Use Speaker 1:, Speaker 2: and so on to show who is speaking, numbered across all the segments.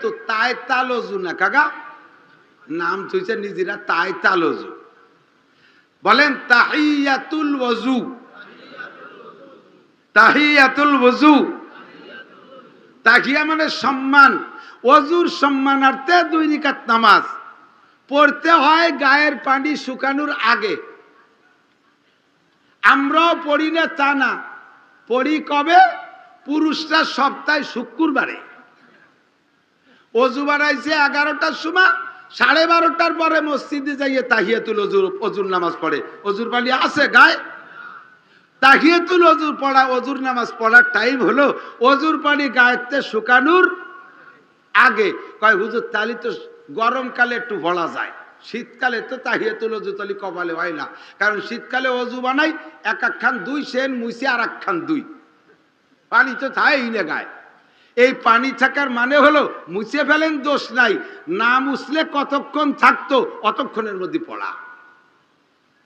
Speaker 1: তো তাই তালজু না, কাকা? নাম থইছে নিজেরা তাই তালজু। বলেন, তাহিয়াতুল ওযু। তাহিয়াতুল ওযু। তাহিয়া মানে সম্মান। ওযুর সম্মানার্থে দুই রিকাত নামাজ। পড়তে হয় গায়ের পানি শুকানোর আগে। আমরাও পড়ি না তা না। পড়ি কবে? পুরুষরা সপ্তাহে শুক্রবারে। অজু বাড়াইছে এগারোটার সময়, সাড়ে বারোটার পরে মসজিদে যাইয়ে তাহিয়াতুল অজুর অজুর নামাজ পড়ে। অজুর পানি আছে গায়ে? তাহিয়াতুল অজুর পড়া, অজুর নামাজ পড়ার টাইম হলো অজুর পানি গায়েতে শুকানোর আগে। কয়, হুজুর, তালি তো গরমকালে একটু ভরা যায়। শীতকালে তো তাহিয়াতুল অজু তালি কপালে হয় না। কারণ শীতকালে অজু বানাই, এক একখান দুই, সেন মুছে আর একখান দুই। পানি তো থাই না গায়ে। এই পানি থাকার মানে হলো মুছে ফেলেন দোষ নাই, না মুছলে কতক্ষণ থাকতো অতক্ষণের মধ্যে পড়া।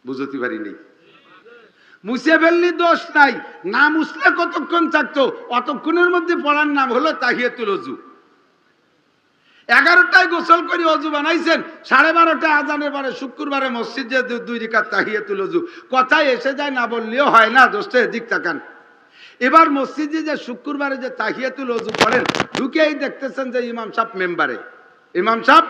Speaker 1: বুঝতে পারিনি? মুছে ফেললি দোষ নাই, না মুছলে কতক্ষণ থাকতো অতক্ষণের মধ্যে পড়ার নাম হলো তাহিয়াতুল অজু এগারোটায় গোসল করে অজু বানাইছেন, সাড়ে বারোটায় আজানের পরে শুক্রবারে মসজিদে দুই রিকাত তাহিয়াতুল অজু কথায় এসে যায় না বললেও হয় না, দোষটা এদিক তাকান। এবার মসজিদে যে শুক্রবারে যে তাহিয়াতুল অজু করেন ঢুকেই দেখতেছেন যে ইমাম সাহেব মেম্বারে। ইমাম সাহেব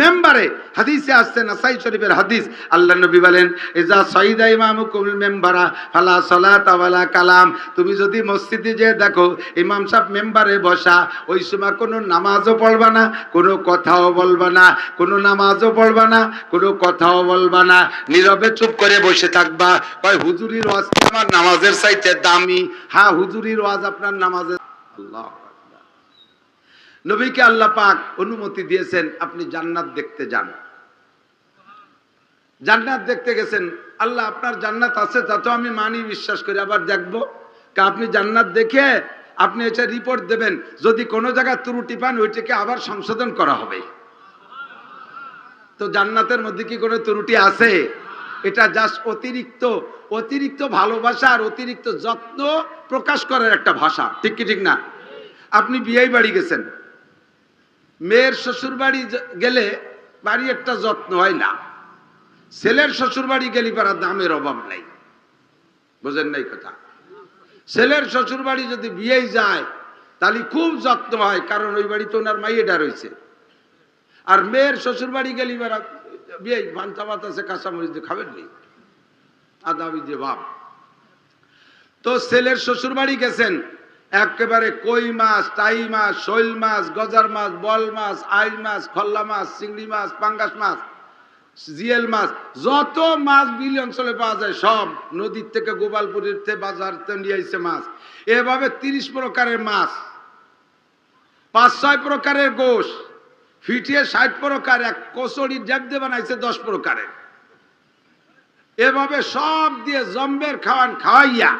Speaker 1: মেম্বারে হাদিসে আসছে নাসাই শরীফের হাদিস। আল্লাহ নবী বলেন এজা সঈদা ইমামুকুম মেম্বারা, ফালা সলা ওয়ালা কালাম। তুমি যদি মসজিদে যে দেখো, ইমাম সাহেব মেম্বারে বসা, ওই সময় কোনো নামাজও পড়বা না, কোনো কথাও বলবা না, কোনো নামাজও পড়বা না, কোনো কথাও বলবা না। নীরবে চুপ করে বসে থাকবা। কয়, হুজুরির ওয়াজ আমার নামাজের চাইতে দামি? হ্যাঁ হুজুরির ওয়াজ আপনার নামাজের। আল্লাহ। নবীকে আল্লাহ পাক অনুমতি দিয়েছেন, আপনি জান্নাত দেখতে যান। জান্নাত দেখতে গেছেন, আল্লাহ আপনার জান্নাত আছে, তা তো আমি মানি, বিশ্বাস করি, আবার দেখব। আপনি জান্নাত দেখে আপনি এটা রিপোর্ট দেবেন, যদি কোনো জায়গায় ত্রুটি পান, ওইটাকে আবার সংশোধন করা হবে। তো জান্নাতের মধ্যে কি কোনো ত্রুটি আছে? এটা জাস্ট অতিরিক্ত অতিরিক্ত ভালোবাসা আর অতিরিক্ত যত্ন প্রকাশ করার একটা ভাষা। ঠিক কি ঠিক না? আপনি বিয়ে বাড়ি গেছেন। মেয়ের শ্বশুর বাড়ি গেলে বাড়ি একটা যত্ন হয় না। ছেলের শ্বশুর বাড়ি গেলে পারা দামের অভাব নাই। বোঝেন নাই কথা? ছেলের শ্বশুর বাড়ি যদি বিয়েই যায়, তাহলে খুব যত্ন হয়, কারণ ওই বাড়িতে ওনার মাইয়েটা রয়েছে। আর মেয়ের শ্বশুর বাড়ি গেলি বেড়া বিয়ে ভান্তা ভাত আছে কাঁচামরিচ দিয়ে খাবেন নি? আদাবি যে ভাব তো ছেলের শ্বশুর বাড়ি গেছেন একেবারে কই মাছ টাই মাছ, শৈল মাছ, গজার মাছ, বল মাছ, আইল মাছ, খল্লা মাছ, চিংড়ি মাছ, পাঙ্গাস মাছ, জিয়েল মাছ, যত মাছ বিল অঞ্চলে পাওয়া যায়, সব নদীর থেকে গোপালপুরের থেকে বাজার নিয়ে আসছে মাছ। এভাবে তিরিশ প্রকারের মাছ, পাঁচ, ছয় প্রকারের গোশ, ফিটিয়ে ষাট প্রকার, এক কচড়ি ডেবদে বানাইছে দশ প্রকারের। এভাবে সব দিয়ে জম্বের খাওয়ান খাওয়াইয়া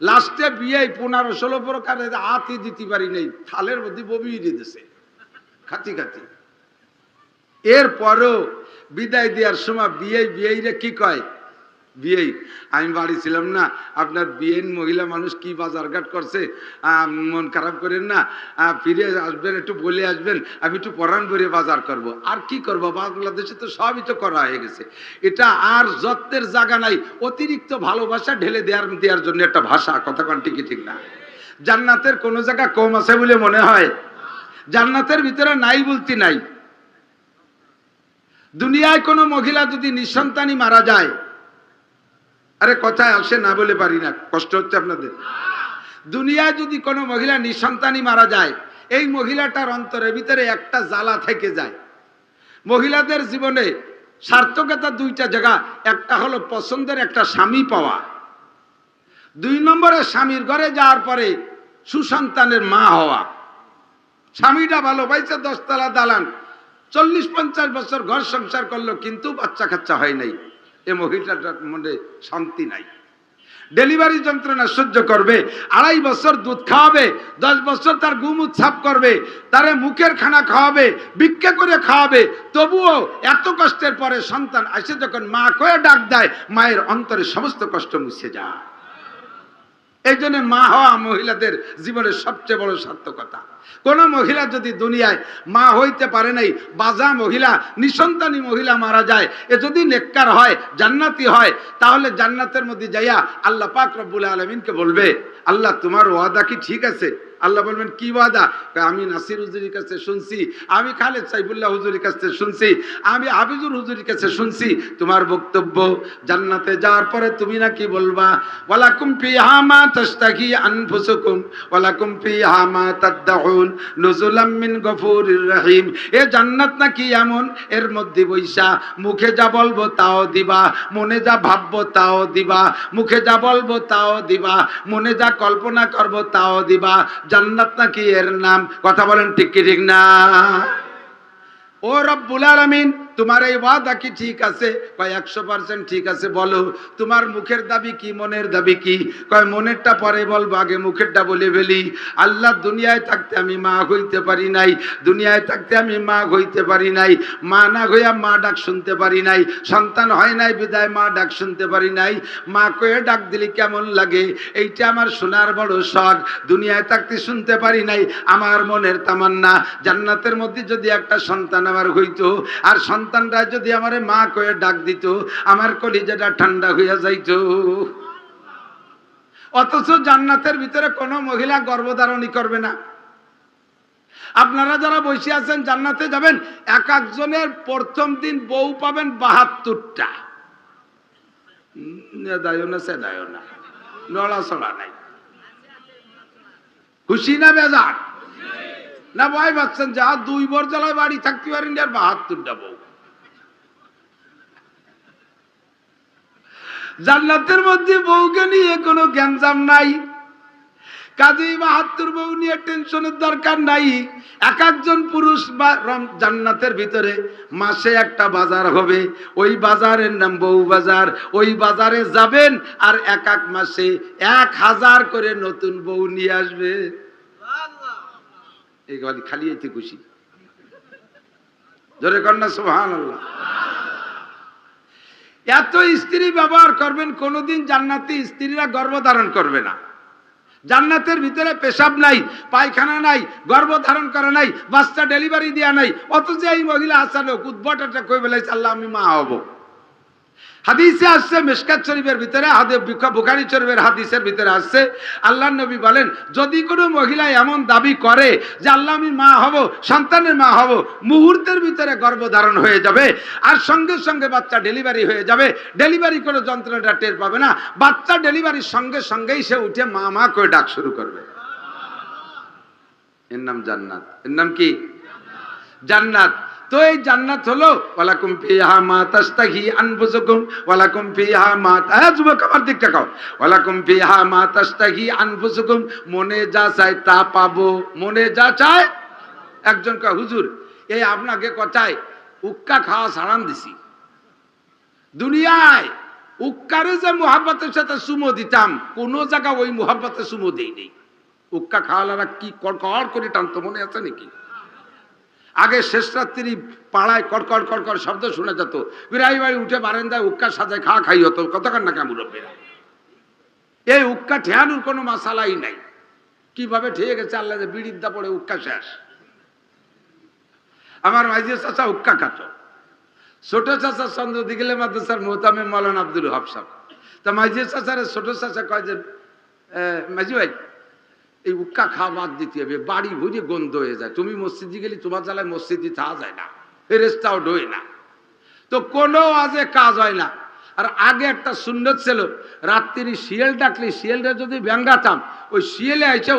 Speaker 1: লাস্টে বিয়ে পনেরো ষোলো প্রকারের আতি দিতে পারি নেই, থালের মধ্যে বমি দিতেছে খাতি খাতি এরপরও বিদায় দেওয়ার সময় বিয়ে বিয়েরে কি কয়? বিয়ে। আমি বাড়ি ছিলাম না, আপনার বিয়ের মহিলা মানুষ কি বাজার ঘাট করছে? মন খারাপ করেন না? ফিরে আসবেন, একটু বলে আসবেন, আমি একটু পরাণ করে বাজার করব। আর কি করব? বাংলাদেশে তো সবই তো করা হয়ে গেছে। এটা আর যত্নের জায়গা নাই, অতিরিক্ত ভালোবাসা ঢেলে দেওয়ার দেওয়ার জন্য একটা ভাষা, কথা কন ঠিকই ঠিক না। জান্নাতের কোনো জায়গা কম আছে বলে মনে হয়? জান্নাতের ভিতরে নাই বলতে নাই। দুনিয়ায় কোনো মহিলা যদি নিঃসন্তানই মারা যায় আরে কথায় আসে না বলে পারি না, কষ্ট হচ্ছে আপনাদের। দুনিয়ায় যদি কোনো মহিলা নিঃসন্তানই মারা যায়, এই মহিলাটার অন্তরের ভিতরে একটা জ্বালা থেকে যায়। মহিলাদের জীবনে সার্থকতা দুইটা জায়গা, একটা হলো পছন্দের, একটা স্বামী পাওয়া। দুই নম্বরে স্বামীর ঘরে যাওয়ার পরে সুসন্তানের মা হওয়া। স্বামীটা ভালো পাইছে, দশতলা দালান, চল্লিশ পঞ্চাশ বছর ঘর সংসার করল, কিন্তু বাচ্চা কাচ্চা হয় নাই। এ মহিলাটার মনে শান্তি নাই। ডেলিভারি যন্ত্রণা সহ্য করবে, আড়াই বছর দুধ খাওয়াবে, দশ বছর তার গুম উৎসাপ করবে, তারে মুখের খানা খাওয়াবে বিক্ষে করে খাওয়াবে, তবুও এত কষ্টের পরে সন্তান আসে যখন মা কয়ে ডাক দেয়, মায়ের অন্তরে সমস্ত কষ্ট মুছে যায়। এই জন্য মা হওয়া মহিলাদের জীবনের সবচেয়ে বড় সার্থকতা। কোন মহিলা যদি দুনিয়ায় মা হইতে পারে নাই, বাজা মহিলা, নিঃসন্তানী মহিলা মারা যায়, এ যদি নেককার হয়, জান্নাতি হয়, তাহলে জান্নাতের মধ্যে যাইয়া আল্লাহ পাক রব্বুল আলমিনকে বলবে, আল্লাহ, তোমার ওয়াদা কি ঠিক আছে? আল্লাহ বলবেন, কি ওয়াদা? আমি নাসির হুজুরির কাছে শুনছি, আমি খালেদ সাইফুল্লাহ হুজুরির কাছে শুনছি, আমি হাফিজুর হুজুরির কাছে শুনছি, তোমার বক্তব্য জান্নাতে যাওয়ার পরে তুমি নাকি বলবা, ওয়ালাকুম ফিহা মা তাশতাহি আনফুসুকুম, ওয়ালাকুম ফিহা মা তাদউন নুজুলাম মিন গফুরির রহিম। এ জান্নাত নাকি এমন? এর মধ্যে বইসা মুখে যা বলব তাও দিবা, মনে যা ভাববো তাও দিবা, মুখে যা বলব তাও দিবা, মনে যা কল্পনা করব তাও দিবা। জান্নাত নাকি এর নাম? কথা বলেন ঠিক কি ঠিক না? ও রব্বুল আলামিন তোমার এই ওয়াদা কি ঠিক আছে? কয়, একশো পার্সেন্ট ঠিক আছে, বলো। তোমার মুখের দাবি কি, মনের দাবি কি? কয়, মনেরটা পরে বলব, আগে মুখেরটা বলে ফেলি। আল্লাহ দুনিয়ায় থাকতে আমি মা হইতে পারি নাই, দুনিয়ায় থাকতে আমি মা হইতে পারি নাই, মা না হইয়া মা ডাক শুনতে পারি নাই, সন্তান হয় নাই, বিদায় মা ডাক শুনতে পারি নাই। মা কয়ে ডাক দিলি কেমন লাগে? এইটা আমার শোনার বড় শখ। দুনিয়ায় থাকতে শুনতে পারি নাই, আমার মনের তামান্না। জান্নাতের মধ্যে যদি একটা সন্তান আমার হইতো, আর সন্তানরা যদি আমারে মা কয়ে ডাক দিত, আমার কলিজাটা ঠান্ডা হইয়া যাইতো। অথচ জান্নাতের ভিতরে কোনো মহিলা গর্ভধারণী করবে না। আপনারা যারা বসে আছেন, জান্নাতে যাবেন, এক একজনের প্রথম দিন বউ পাবেন বাহাত্তরটা। খুশি না বেজার? না, ভয় পাচ্ছেন যা দুই বর জ্বালায় বাড়ি থাকতে পারেন আর বাহাত্তরটা বউ। জান্নাতের মধ্যে বউকে নিয়ে কোনো গ্যাঞ্জাম নাই। কাজেই বাহাত্তর বউ নিয়ে টেনশনের দরকার নাই। এক একজন পুরুষ বা জান্নাতের ভিতরে মাসে একটা বাজার হবে। ওই বাজারের নাম বউ বাজার। ওই বাজারে যাবেন আর এক এক মাসে এক হাজার করে নতুন বউ নিয়ে আসবে। খালি এতে খুশি। জোরে কন্যা সোহান আল্লাহ এত স্ত্রী ব্যবহার করবেন, কোনোদিন জান্নাতি স্ত্রীরা গর্ভধারণ করবে না। জান্নাতের ভিতরে পেশাব নাই, পায়খানা নাই, গর্ভধারণ করা নাই, বাচ্চা ডেলিভারি দেওয়া নাই, অথচ এই মহিলা আসানোক উদ্ভট একটা কই বেলাইছে আল্লাহ, আমি মা হব। হাদিসে আসছে মেশকাত শরীফের ভিতরে হাদে বুখারি শরীফের হাদিসের ভিতরে আসছে। আল্লাহ নবী বলেন, যদি কোনো মহিলা এমন দাবি করে যে আল্লাহ আমি মা হব, সন্তানের মা হব, মুহূর্তের ভিতরে গর্ভধারণ হয়ে যাবে, আর সঙ্গে সঙ্গে বাচ্চা ডেলিভারি হয়ে যাবে, ডেলিভারি কোনো যন্ত্রণাটা টের পাবে না, বাচ্চা ডেলিভারির সঙ্গে সঙ্গেই সে উঠে মা মা করে ডাক শুরু করবে। এর নাম জান্নাত। এর নাম কি? জান্নাত। তো এই জান্নাত হলো, ওয়ালাকুম ফিহা মা তাস্তাহি আনফুসুকুম, ওয়ালাকুম ফিহা মা হ্যাঁ যুবক, আমার দিকটা কাও ওয়ালাকুম ফিহা মা তাস্তাহি আনফুসুকুম, মনে যা চায় তা পাবো। মনে যা চায়, একজন কয়, হুজুর, এই আপনাকে কথায় উক্কা খাওয়া ছাড়ান দিছি। দুনিয়ায় উক্কারে যে মোহাব্বতের সাথে সুমো দিতাম, কোন জায়গা ওই মোহাব্বতে সুমো দেই নেই। উক্কা খাওয়ালারা কি কড়কড় করে টানতো, মনে আছে নাকি? আগে শেষ রাত্রি পাড়ায় কড়কড় কড়কড় শব্দ শোনা যেত। বিরাই বাড়ি উঠে বারান্দায় উক্কা সাজায় খাওয়া খাই হতো। কতক্ষণ না কেমন মুরব্বীরা এই উক্কা ঠেয়ানোর কোনো মাসালাই নাই। কীভাবে ঠেয়ে গেছে আল্লাহ যে বিড়ির দা পড়ে উক্কা শেষ। আমার মাইজের চাচা উক্কা খাতো। ছোট চাচা চন্দ্র দিগেলে মাদ্রাসার মোহতামে মৌলানা আব্দুল হক সাহেব। তা মাইজের চাচারে ছোট চাচা কয় যে "এ, মাঝি ভাই এই উক্কা খাওয়া বাদ দিতে হবে, বাড়ি ভুজে গন্ধ হয়ে যায়। তুমি মসজিদে গেলে তোমার জ্বালায় মসজিদে থাকা যায় না ফেরেস্তাও ডোয় না। তো কোনো আজে কাজ হয় না। আর আগে একটা সুন্দর ছিল রাত্রি শিয়াল ডাকলে শিয়ালটা যদি ব্যাঙ্গাতাম, ওই শিয়ালে আইসে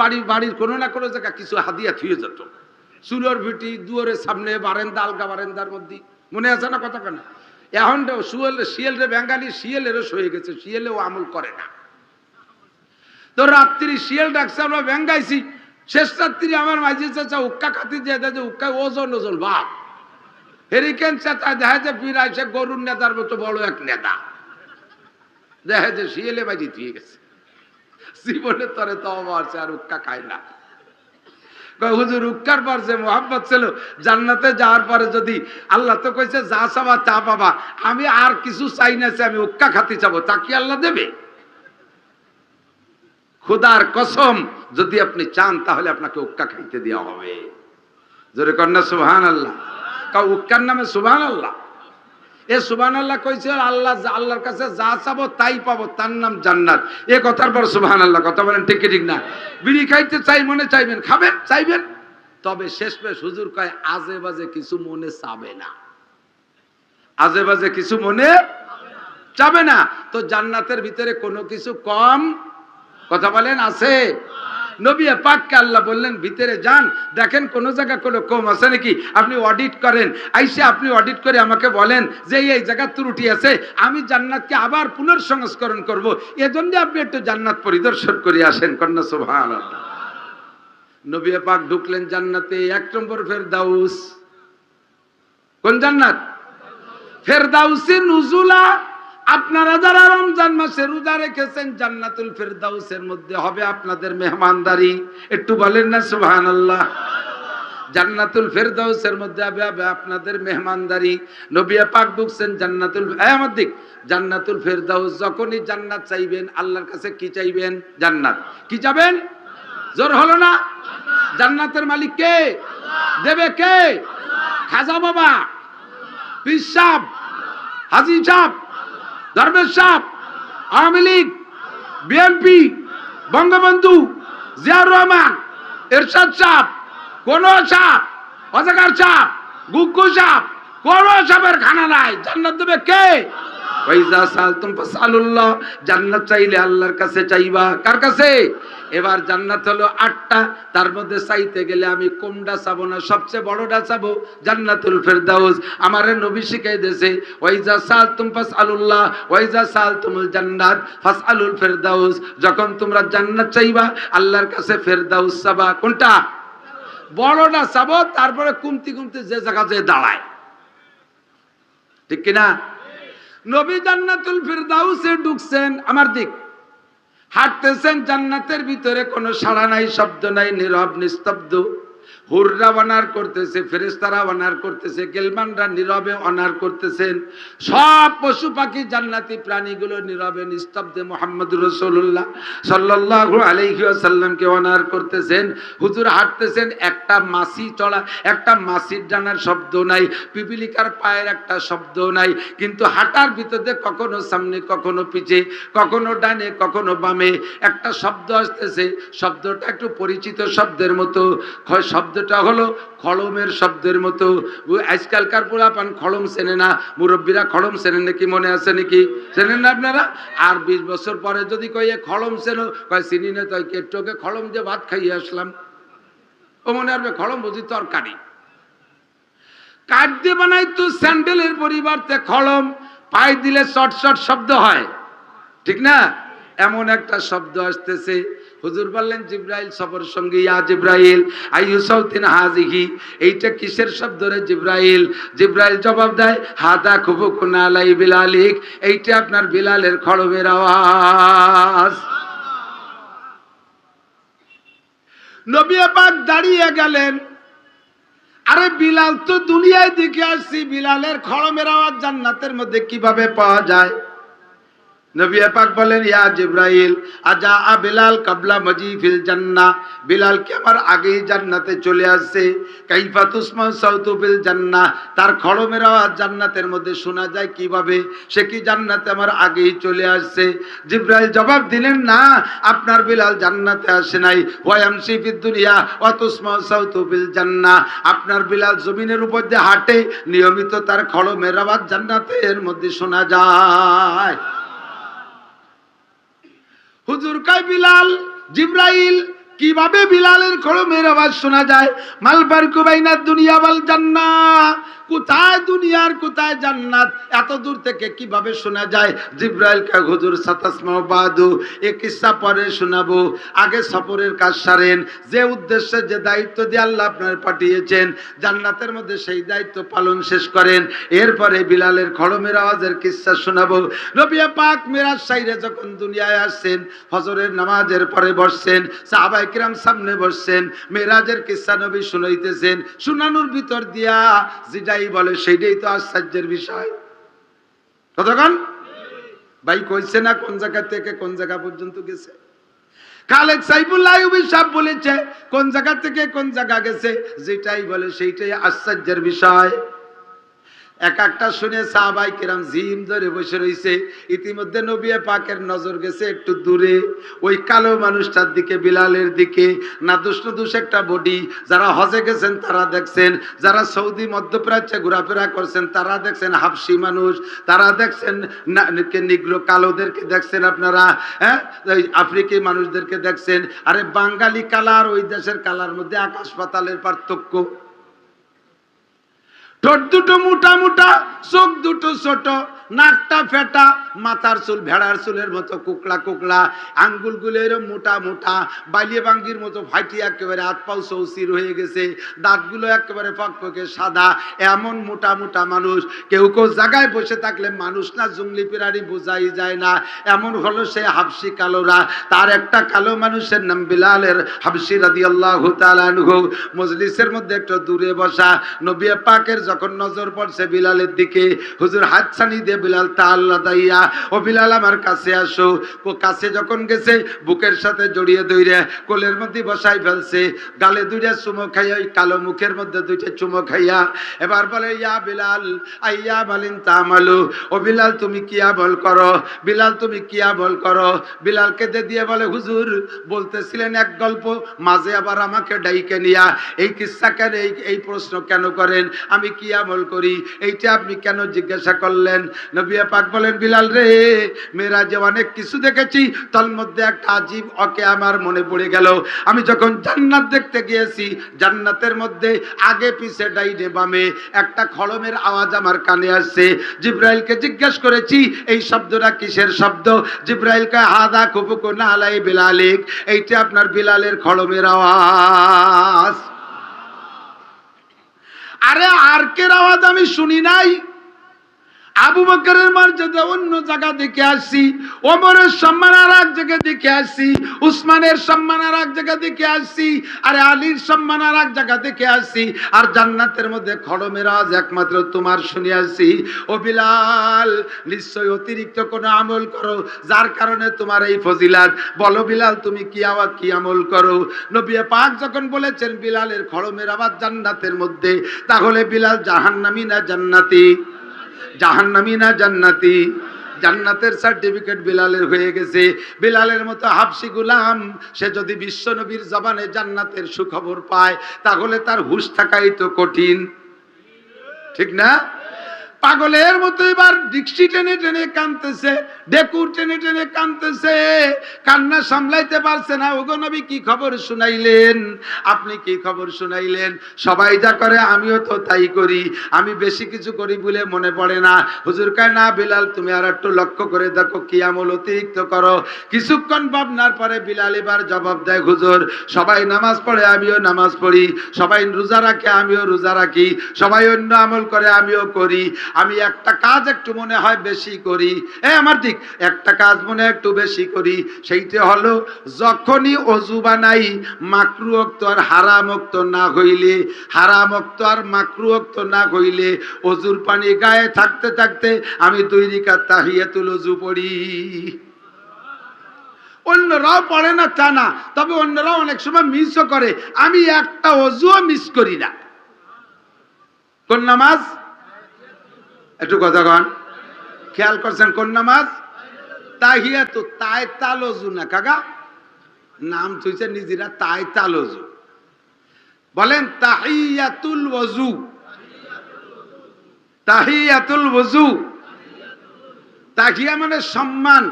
Speaker 1: বাড়ি, বাড়ির কোনো না কোনো জায়গা কিছু হাদিয়া থুয়ে যেত। চুলোর ভিটি, দুয়ারের সামনে, বারেন্দা, আলগা বারেন্দার মধ্যে। মনে আছে না কথা কেন? এখন শুয়েল শিয়ালরে বেঙ্গালি, শিয়ালেরও সয়ে গেছে, শিয়ালেও আমল করে না। তো রাত্রি শিয়াল ডাকছে, আমরা ব্যাঙ্গাইছি শেষ রাত্রি আমার মাঝি চাচা উক্কা খাতি যে, উক্কা, ওজন ওজন, বাপ। হেরিকেন চাচা দেখা যে আইসে গরুর নেতার মতো বড় এক নেতা। দেখা যে শিয়ালে বাজি দিয়ে গেছে। জীবনে তরে তো আর উক্কা খায় না। হুজুর, উক্কার পর যে মোহাম্মত ছিল, জান্নাতে যাওয়ার পরে যদি আল্লাহ তো কইছে, যা চাবা, তা পাবা। আমি আর কিছু চাই না আমি উক্কা খাতে চাবো। তা কি আল্লাহ দেবে? খুদার কসম, যদি আপনি চান, তাহলে আপনাকে উক্কা খাইতে দেওয়া হবে। জোরে কন্যা সুবহান আল্লাহ কাউ উক্কার নামে সুবহান আল্লাহ এ সুবহান আল্লাহ কইছে আল্লাহ আল্লাহর কাছে যা চাবো, তাই পাবো, তার নাম জান্নাত। এ কথার পর সুবহান আল্লাহ কথা বলেন ঠিক ঠিক না? বিড়ি খাইতে চাই, মনে চাইবেন, খাবেন, চাইবেন? তবে শেষ পেশ হুজুর কয়, আজে বাজে কিছু মনে চাবে না। আজে বাজে কিছু মনে চাবে না। তো জান্নাতের ভিতরে কোনো কিছু কম কথা বলেন, আছে? নবী পাককে আল্লাহ বললেন, ভিতরে যান, দেখেন কোন জায়গা কোনো কম আছে নাকি? আপনি অডিট করেন। আইসে আপনি অডিট করে আমাকে বলেন যে এই জায়গার ত্রুটি আছে, আমি জান্নাতকে আবার পুনর্সংস্করণ করব। এজন্য আপনি একটু জান্নাত পরিদর্শন করে আসেন, কন্যা সুবহান নবী পাক ঢুকলেন জান্নাতে, এক নম্বর ফেরদাউস। কোন জান্নাত? ফেরদাউসি নুজুলা আপনারা যারা রমজান মাসে রোজা রেখেছেন, জান্নাতুল ফেরদাউসের মধ্যে হবে আপনাদের মেহমানদারি। একটু বলেন না, সুবহানাল্লাহ। জান্নাতুল ফেরদাউসের মধ্যে হবে হবে আপনাদের মেহমানদারি। নবিয়া পাক ঢুকছেন জান্নাতুল আমার দিক, জান্নাতুল ফেরদাউস, যখনই জান্নাত চাইবেন, আল্লাহর কাছে কি চাইবেন? জান্নাত। কি চাবেন? জোর হলো না? জান্নাতের মালিক কে? দেবে কে? খাজা বাবা? পীর সাহ হাজি সাহ ধর্মেশ সাপ, আওয়ামী লীগ, বিএনপি, বঙ্গবন্ধু, জিয়াউর রহমান, এরশাদ সাহ কোন সাপ, অজাগার সাপ গুগ্গু সাপ, কোন সাপের খানা নাই। জান্নাত দেবে কে? ওয়াইজা সালতুম ফাসালুল্লাহ জান্নাত চাইলে আল্লাহর কাছে চাইবা। কার কাছে? এবার জান্নাত হলো আটটা, তার মধ্যে চাইতে গেলে আমি কোনটা চাবো না? সবচেয়ে বড়টা চাবো জান্নাতুল ফেরদাউস। আমারে নবী শিখাই দিয়েছে ওয়াইজা সালতুম ফাসালুল্লাহ ওয়াইজা সালতুমুল জান্নাত ফাসালুল ফেরদাউস। যখন তোমরা জান্নাত চাইবা, আল্লাহর কাছে ফেরদাউস চাবা। কোনটা? বড়টা চাবো, তারপরে কুমতি কুমতি যে জায়গা যে দাঁড়ায়। ঠিক কিনা? নবী জান্নাতুল ফিরদাউসে ঢুকছেন, আমার দিক। হাঁটতেছেন জান্নাতের ভিতরে, কোনো সাড়া নাই, শব্দ নাই, নীরব, নিস্তব্ধ। হুররা অনার করতেছে ফেরেস্তারা অনার করতেছে, গেলমানরা নীরবে অনার করতেছেন সব পশু পাখি জান্নাতি প্রাণীগুলো নীরবে নিস্তব্ধে মোহাম্মদ রসুল্লাহ সাল্লাল্লাহু আলাইহি ওয়াসাল্লামকে অনার করতেছেন। হুজুর হাঁটতেছেন, একটা মাসি চড়া একটা মাসির ডানার শব্দ নাই, পিপিলিকার পায়ের একটা শব্দ নাই, কিন্তু হাঁটার ভিতরে কখনো সামনে, কখনো পিছে, কখনো ডানে, কখনো বামে একটা শব্দ আসতেছে। শব্দটা একটু পরিচিত শব্দের মতো খ- শব্দটা হলো খড়মের শব্দের মতো। আজকালকার পোলাপান খড়ম চেনে না, মুরব্বীরা খড়ম চেনেন নাকি, মনে আছে নাকি? চেনেন না আপনারা? আর বিশ বছর পরে যদি কয়ে খড়ম চেনো, কয় চিনি না তাই কেট্টোকে খড়ম দিয়ে ভাত খাইয়ে আসলাম। ও মনে হবে খড়ম বুঝি তরকারি। কাঠ দিয়ে বানাই তো স্যান্ডেলের পরিবর্তে খড়ম পায়ে দিলে শর্ট শর্ট শব্দ হয়। ঠিক না? এমন একটা শব্দ আসতেছে। হুজুর বললেন, জিব্রাইল সফর সঙ্গে, ইয়া জিব্রাইল আইয়ুসাউতিন হাজিহি এইটা কিসের শব্দ রে জিব্রাইল? জিব্রাইল জবাব দেয়, হাদা খুবু কুনালাই বিলালিক। এইটা আপনার বিলালের খড়মের আওয়াজ। নবী পাক দাঁড়িয়ে গেলেন। আরে বিলাল তো দুনিয়ায় দেখে আসছি, বিলালের খড়মের আওয়াজ জান্নাতের মধ্যে কীভাবে পাওয়া যায়? নবী পাক বলেন, ইয়া জিব্রাইল, আজা আ বিলাল কাবলা মজি ফিল জান্নাহ বিলাল কি আমার আগেই জান্নাতে চলে আসছে? কাইফা তুসমা সাউতু ফিল জান্নাহ তার খড়মের আওয়াজ জান্নাতের মধ্যে শোনা যায় কীভাবে? সে কি জান্নাতে আমার আগেই চলে আসছে? জিব্রাইল জবাব দিলেন, না, আপনার বিলাল জান্নাতে আসে নাই। ওয়ামসি ফিদ দুনিয়া ওয়া তুসমা সাউতু ফিল জান্নাহ আপনার বিলাল জমিনের উপর দিয়ে হাঁটে, নিয়মিত তার খড়মের আওয়াজ জান্নাতের মধ্যে শোনা যায়। হুজুর কাই বিলাল জিব্রাইল কীভাবে বিলালের খড়মের আওয়াজ শোনা যায়? মালবার কুবাইনা দুনিয়া বাল জান্না কোথায় দুনিয়ার, কোথায় জান্নাত? এত দূর থেকে কীভাবে শোনা যায়? জিব্রাইল কা, হুজুর সাতাসমা বাদু, এ কিসসা পরে শোনাবো? আগে সফরের কাজ সারেন। যে উদ্দেশ্যে, যে দায়িত্ব দিয়ে আল্লাহ আপনার পাঠিয়েছেন, জান্নাতের মধ্যে সেই দায়িত্ব পালন শেষ করেন। এরপরে বিলালের খড়মের আওয়াজের কিসসা শোনাবো? নবিয়া পাক মিরাজ সাইরে যখন দুনিয়ায় আসছেন ফজরের নামাজের পরে বসছেন, সাহাবাই কিরাম সামনে বসছেন, মেরাজের কিসসা নবী শুনাইতেছেন। শুনানোর ভিতর দিয়া যেটাই বলে সেইটাই তো আশ্চর্যের বিষয়। কতক্ষণ? ভাই কইছে না কোন জায়গা থেকে কোন জায়গা পর্যন্ত গেছে? খালেদ সাইফুল্লাহ সাহেব বলেছে, কোন জায়গা থেকে কোন জায়গা গেছে? যেটাই বলে সেইটাই আশ্চর্যের বিষয়। এক একটা শুনে সাহাবাই কিরাম জিম ধরে বসে রইছে। ইতিমধ্যে নবিয়া পাকের নজর গেছে একটু দূরে। ওই কালো মানুষটার দিকে, বিলালের দিকে। না নাদুস নদুস একটা বডি। যারা হজে গেছেন তারা দেখছেন। যারা সৌদি মধ্যপ্রাচ্যে ঘোরাফেরা করছেন তারা দেখছেন হাফসি মানুষ। তারা দেখছেন না- কে কালোদেরকে দেখছেন আপনারা হ্যাঁ? আফ্রিকি মানুষদেরকে দেখছেন। আরে বাঙালি কালার ওই দেশের কালার মধ্যে আকাশ পাতালের পার্থক্য। ঠোঁট দুটো মোটা মোটা চোখ দুটো ছোট। নাকটা ফেটা, মাথার চুল, ভেড়ার চুলের মতো কুকড়া কুকড়া আঙ্গুলগুলো এরম মোটা মোটা, বালিয়ে বাঙ্গির মতো ফাটি একেবারে হাত পাও চৌচির হয়ে গেছে দাঁতগুলো একেবারে ফকফকে সাদা, এমন মোটা মোটা মানুষ, কেউ কেউ জায়গায় বসে থাকলে মানুষ না জঙ্গলি পিরানি বোঝাই যায় না, এমন হলো সে হাফসি কালোরা, তার একটা কালো মানুষের নাম বিলালের হাফসি রাদি আল্লাহ মজলিসের মধ্যে একটু দূরে বসা, নবী পাকের যখন নজর পড়ছে বিলালের দিকে, হুজুর হাত হাতছানি দিয়ে বিলাল তাল্লা দাইয়া। ও বিলাল, আমার কাছে আসো। ও কাছে যখন গেছে, বুকের সাথে জড়িয়ে দইরে কোলের মধ্যে বসাই ফেলছে। গালে দুইটা চুমো খাইয়া কালো মুখের মধ্যে দুইটা চুমো খাইয়া এবার বলে, ইয়া বিলাল, আইয়া মালিন তামালু। ও বিলাল, তুমি কি আমল করো? বিলাল, তুমি কি আমল করো? বিলাল কেঁদে দিয়ে বলে, হুজুর, বলতেছিলেন এক গল্প, মাঝে আবার আমাকে ডাইকে নিয়া। এই কিস্সা কেন, এই এই প্রশ্ন কেন করেন? আমি কি আমল করি? এইটা আপনি কেন জিজ্ঞাসা করলেন? নবিয়া পাক বলেন, বিলাল রে মেয়েরা যে অনেক কিছু দেখেছি, তার মধ্যে একটা আজীব ওকে আমার মনে পড়ে গেল। আমি যখন জান্নাত দেখতে গিয়েছি, জান্নাতের মধ্যে আগে পিছে ডাইনে বামে একটা খড়মের আওয়াজ আমার কানে আসছে। জিব্রাইলকে জিজ্ঞেস করেছি, এই শব্দটা কিসের শব্দ? জিব্রাইলকে হাদা কুবুকু না আলাই বিলালিক, এইটা আপনার বিলালের খড়মের আওয়াজ। আরে আর আরকের আওয়াজ আমি শুনি নাই। আবু বকরের মর্যাদা অন্য জায়গা দেখে আসছি ওমরের সম্মান আর এক জায়গা দেখে আসছি উসমানের সম্মান আর এক জায়গা দেখে আসছি আর আলীর সম্মান আর এক জায়গা দেখে আসছি আর জান্নাতের মধ্যে খড়মের আওয়াজ একমাত্র তোমার শুনে আসছি ও বিলাল, নিশ্চয় অতিরিক্ত কোনো আমল করো, যার কারণে তোমার এই ফজিলাত। বলো বিলাল, তুমি কি আওয়াজ কি আমল করো? নবী পাক যখন বলেছেন বিলালের খড়মের আওয়াজ জান্নাতের মধ্যে, তাহলে বিলাল জাহান্নামী না জান্নাতি? জাহান্নামী না জান্নাতি? জান্নাতের সার্টিফিকেট বিলালের হয়ে গেছে। বিলালের মতো হাফসি গুলাম, সে যদি বিশ্ব নবীর জবানে জান্নাতের সুখবর পায়, তাহলে তার হুশ থাকাই তো কঠিন। ঠিক না? পাগলের মতো এবার ডিক্সি টেনে টেনে কানতেছে ডেকুর টেনে টেনে কানতেছে কান্না সামলাইতে পারছে না। ওগো নবী, কি খবর শুনাইলেন? আপনি কি খবর শুনাইলেন? সবাই যা করে, আমিও তো তাই করি। আমি বেশি কিছু করি বলে মনে পড়ে না। হুজুর কয়, না বিলাল, তুমি আর একটু লক্ষ্য করে দেখো, কি আমল অতিরিক্ত করো। কিছুক্ষণ ভাবনার পরে বিলাল এবার জবাব দেয়, হুজুর, সবাই নামাজ পড়ে, আমিও নামাজ পড়ি। সবাই রোজা রাখে, আমিও রোজা রাখি। সবাই অন্য আমল করে, আমিও করি। আমি একটা কাজ একটু মনে হয় বেশি করি। এ আমার দিক, একটা কাজ মনে একটু বেশি করি। সেইটা হলো, যখনই অজু বানাই মাকরুক্ত আর হারামক্ত না হইলে, হারামক্ত আর মাকরুক্ত না হইলে, অজুর পানি গায়ে থাকতে থাকতে আমি দুই রিকাত তাহিয়াতুল অজু পড়ি। অন্যরাও পড়ে না তা না, তবে অন্যরাও অনেক সময় মিসও করে। আমি একটা অজুও মিস করি না। কোন নামাজ? একটু কথা কন। খেয়াল করছেন কোন নামাজ? তাহিয়া তো তাই তালজু না কাকা? নাম থইছে নিজেরা তাই তালজু বলেন তাহিয়াতুল ওযু। তাহিয়াতুল ওযু। তাহিয়া মানে সম্মান।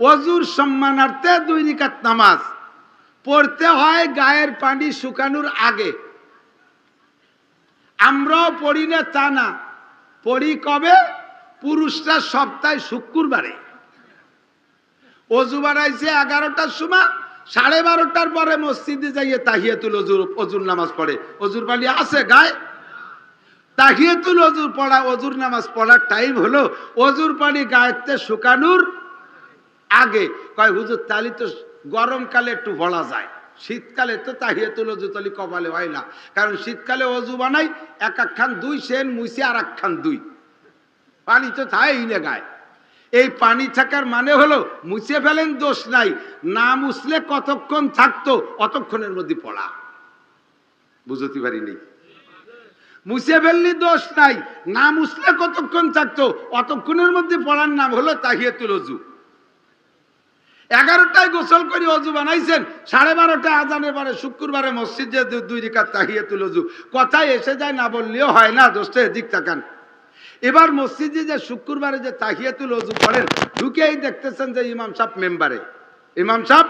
Speaker 1: অজুর সম্মানার্থে দুই রিকাত নামাজ। পড়তে হয় গায়ের পানি শুকানোর আগে। আমরাও পড়ি না তা না। পড়ি কবে? পুরুষরা সপ্তাহে শুক্রবারে। অজু বানাইছে এগারোটার সময়, সাড়ে বারোটার পরে মসজিদে যাইয়ে তাহিয়াতুল অজুর অজুর নামাজ পড়ে। অজুর পানি আছে গায়ে? তাহিয়াতুল অজুর পড়া, অজুর নামাজ পড়ার টাইম হলো অজুর পানি গায়েতে শুকানোর আগে। কয়, হুজুর তালি তো গরমকালে একটু বলা যায়। শীতকালে তো তাহিয়াতুল অজু তলি কপালে হয় না। কারণ শীতকালে অজু বানাই, এক একখান দুই, সেন মুইছে আর একখান দুই। পানি তো থাই না গায়ে। এই পানি থাকার মানে হলো মুছে ফেলেন দোষ নাই, না মুছলে কতক্ষণ থাকতো অতক্ষণের মধ্যে পড়া। বুঝতে পারিনি। মুছে ফেললি দোষ নাই, না মুছলে কতক্ষণ থাকতো অতক্ষণের মধ্যে পড়ার নাম হলো তাহিয়াতুল অজু এগারোটায় গোসল করে, অজু বানাইছেন। সাড়ে বারোটায় আজানের পরে শুক্রবারে মসজিদে দুই রিকাত তাহিয়াতুল তুলজু কথায় এসে যায় না বললেও হয় না, দোস্ত, এদিক তাকান। এবার মসজিদে যে শুক্রবারে যে তাহিয়াতুল অজু করেন, ঢুকেই দেখতেছেন যে ইমাম সাহেব মেম্বারে। ইমাম সাহেব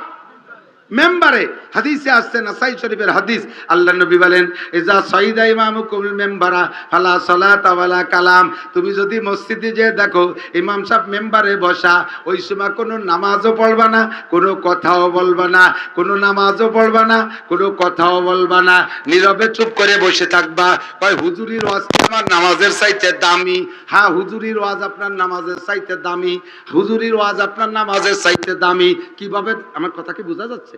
Speaker 1: মেম্বারে হাদিসে আসছে নাসাই শরীফের হাদিস। আল্লাহ নবী বলেন এজা সঈদা ইমাম কুল মেম্বারা, ফালা সালাত ওয়ালা কালাম। তুমি যদি মসজিদে যে দেখো, ইমাম সাহেব মেম্বারে বসা, ওই সময় কোনো নামাজও পড়বা না, কোনো কথাও বলবা না, কোনো নামাজও পড়বা না, কোনো কথাও বলবা না। নীরবে চুপ করে বসে থাকবা। কয়, হুজুরির ওয়াজ আমার নামাজের চাইতে দামি? হ্যাঁ হুজুরির ওয়াজ আপনার নামাজের চাইতে দামি। হুজুরির ওয়াজ আপনার নামাজের চাইতে দামি। কীভাবে? আমার কথা কি বোঝা যাচ্ছে?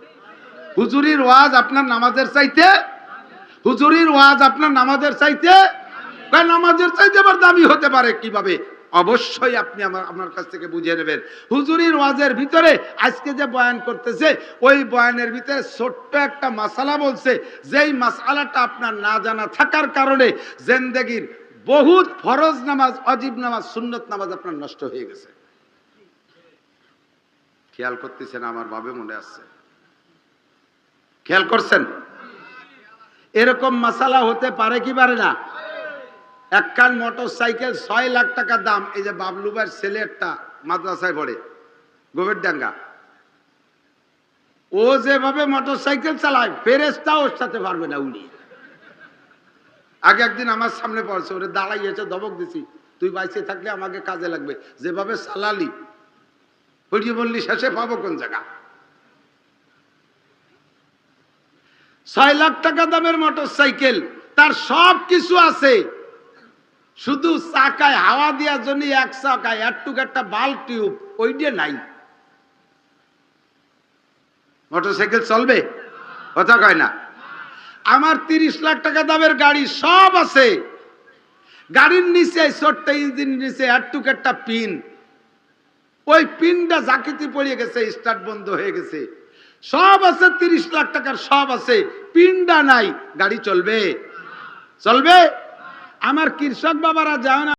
Speaker 1: হুজুরির ওয়াজ আপনার নামাজের চাইতে? হুজুরির ওয়াজ আপনার নামাজের চাইতে? নামাজের চাইতে আবার দামি হতে পারে কীভাবে? অবশ্যই আপনি আমার আমার কাছ থেকে বুঝে নেবেন। হুজুরির ওয়াজের ভিতরে আজকে যে বয়ান করতেছে, ওই বয়ানের ভিতরে ছোট্ট একটা মাসালা বলছে, যেই মাসালাটা আপনার না জানা থাকার কারণে জেন্দেগির বহুত ফরজ নামাজ, অজীব নামাজ, সুন্নত নামাজ আপনার নষ্ট হয়ে গেছে। খেয়াল করতেছেন, আমার ভাবে মনে আসছে। খেয়াল করছেন? এরকম মাসালা হতে পারে কি পারে না? একখান মোটর সাইকেল ছয় লাখ টাকা দাম, এই যে বাবলুবার ছেলে একটা মাদ্রাসায় পড়ে গোবের ডাঙ্গা। ও যেভাবে মোটর সাইকেল চালায় ফেরেস্তা ওর সাথে পারবে না উনি। আগে একদিন আমার সামনে পড়ছে, ওরে দাঁড়াইয়েছে দবক দিছি, তুই বাইসে থাকলে আমাকে কাজে লাগবে। যেভাবে চালালি হরিয়ে বললি, শেষে পাবো কোন জায়গা? ছয় লাখ টাকা দামের মোটর সাইকেল তার সব কিছু আছে। শুধু চাকায় হাওয়া দেওয়ার জন্য এক চাকায় একটুক একটা বাল টিউব ওইটা নাই। মোটর সাইকেল চলবে? কথা কয় না। আমার তিরিশ লাখ টাকা দামের গাড়ি সব আছে। গাড়ির নিচে ছোট্ট ইঞ্জিন নিচে একটুক একটা পিন। ওই পিনটা জাকিতে পড়ে গেছে, স্টার্ট বন্ধ হয়ে গেছে। সব আছে, তিরিশ লাখ টাকার সব আছে। পিন্ডা নাই, গাড়ি চলবে। চলবে? আমার কৃষক বাবারা যাও না।